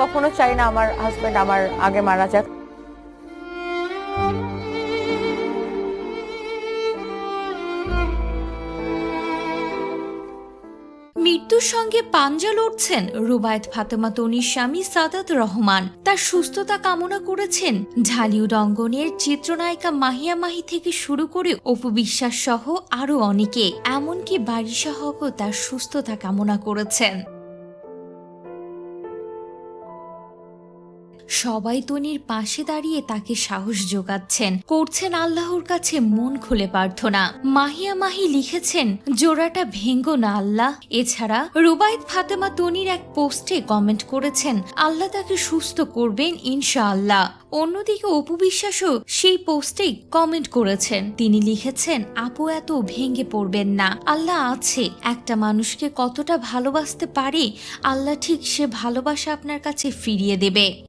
কখনো চাই না আমার হাজবেন্ড আমার আগে মারা যাক। মৃত্যুর সঙ্গে পাঞ্জা লড়ছেন রুবায়েত ফাতেমা তনির স্বামী সাদাত রহমান। তার সুস্থতা কামনা করেছেন ঢালিউড অঙ্গনের চিত্রনায়িকা মাহিয়া মাহি থেকে শুরু করে অপু বিশ্বাস সহ আরও অনেকে। এমনকি বাড়িসহও তার সুস্থতা কামনা করেছেন। সবাই তনির পাশে দাঁড়িয়ে তাকে সাহস যোগাচ্ছেন। করছেন আল্লাহর কাছে মন খুলে প্রার্থনা। মাহিয়া মাহি লিখেছেন, জোড়াটা ভেঙ্গো না আল্লাহ। এছাড়া রুবায়েত ফাতেমা তনির এক পোস্টে কমেন্ট করেছেন, আল্লাহ তাকে সুস্থ করবেন ইনশাআল্লাহ। অন্যদিকে অপু বিশ্বাসও সেই পোস্টেই কমেন্ট করেছেন। তিনি লিখেছেন, আপু এত ভেঙে পড়বেন না। আল্লাহ আছে। একটা মানুষকে কতটা ভালোবাসতে পারে, আল্লাহ ঠিক সে ভালোবাসা আপনার কাছে ফিরিয়ে দেবে।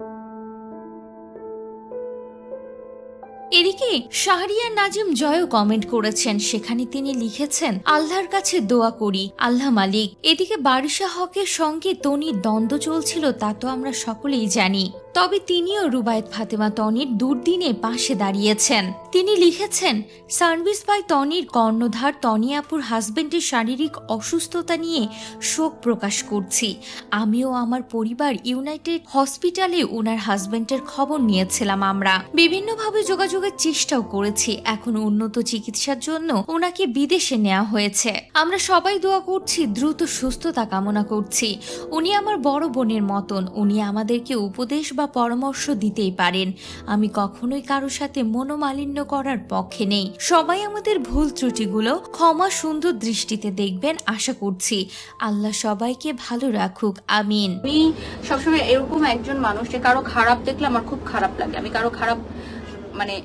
দেরি এদিকে শাহরিয়ার নাজিম জয়ও কমেন্ট করেছেন। সেখানে তিনি লিখেছেন, আল্লাহর কাছে দোয়া করি, আল্লাহ মালিক। এদিকে বারিশা হকের সঙ্গে তনির দ্বন্দ্ব চলছিল, তা তো আমরা সকলেই জানি। তবে তিনিও রুবায়ত ফাতেমা তনির দুর্দিনে পাশে দাঁড়িয়েছেন। তিনি লিখেছেন, সার্ভিস বাই তনির কর্ণধার তনি আপুর হাজবেন্ডের শারীরিক অসুস্থতা নিয়ে শোক প্রকাশ করছি। আমিও আমার পরিবার ইউনাইটেড হসপিটালে ওনার হাজবেন্ডের খবর নিয়েছিলাম আমরা। বিভিন্নভাবে যোগাযোগের চেষ্টাও করেছি এখন উন্নত চিকিৎসার জন্য ওনাকে বিদেশে নেওয়া হয়েছে। আমরা সবাই দোয়া করছি, দ্রুত সুস্থতা কামনা করছি। উনি আমার বড় বোনের মতন, উনি আমাদেরকে উপদেশ বা পরামর্শ দিতেই পারেন। আমি কখনোই কারোর সাথে মনোমালিন্য করার পক্ষে নেই। সবাই আমাদের ভুল ত্রুটিগুলো ক্ষমা সুন্দর দৃষ্টিতে দেখবেন, আশা করছি। আল্লাহ সবাইকে ভালো রাখুক, আমিন। আমি সবসময় এরকম একজন মানুষ যে কারও খারাপ দেখলে আমার খুব খারাপ লাগে। আমি কারও খারাপ মানে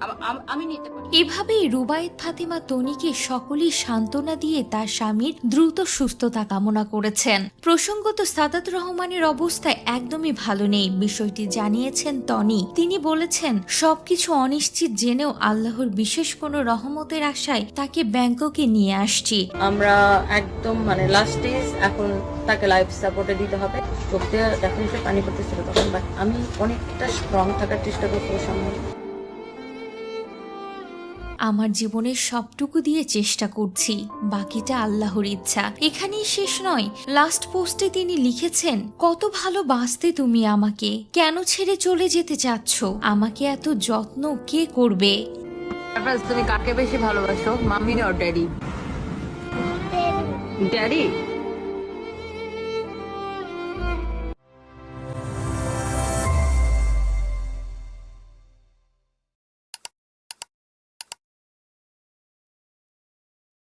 আম- নিতে পারি। এভাবেই রুবায়েত ফাতিমা তনিকে সকলেই সান্ত্বনা দিয়ে তার স্বামীর দ্রুত সুস্থতা কামনা করেছেন। প্রসঙ্গত সাদাত রহমানের অবস্থা একদমই ভালো নেই বিষয়টি জানিয়েছেন তনি। তিনি বলেছেন সবকিছু অনিশ্চিত জেনেও আল্লাহর বিশেষ কোনো রহমতের আশায় তাকে ব্যাংককে নিয়ে আসছি। আমরা একদম মানে লাস্ট স্টেজ এখন তাকে লাইফ সাপোর্টে দিতে হবে। চোখ দিয়ে ডেফিনেটলি পানি করতেছিল তখন বাট আমি অনেকটা স্ট্রং থাকার চেষ্টা করছি ওর সামনে আমার জীবনের সবটুকু দিয়ে চেষ্টা করছি বাকিটা আল্লাহর ইচ্ছা। এখানেই শেষ নয় লাস্ট পোস্টে তিনি লিখেছেন কত ভালোবাসতে তুমি আমাকে কেন ছেড়ে চলে যেতে চাচ্ছ? আমাকে এত যত্ন কে করবে? তুমি কাকে বেশি ভালোবাসো? মাম্মি না ড্যাডি ড্যাডি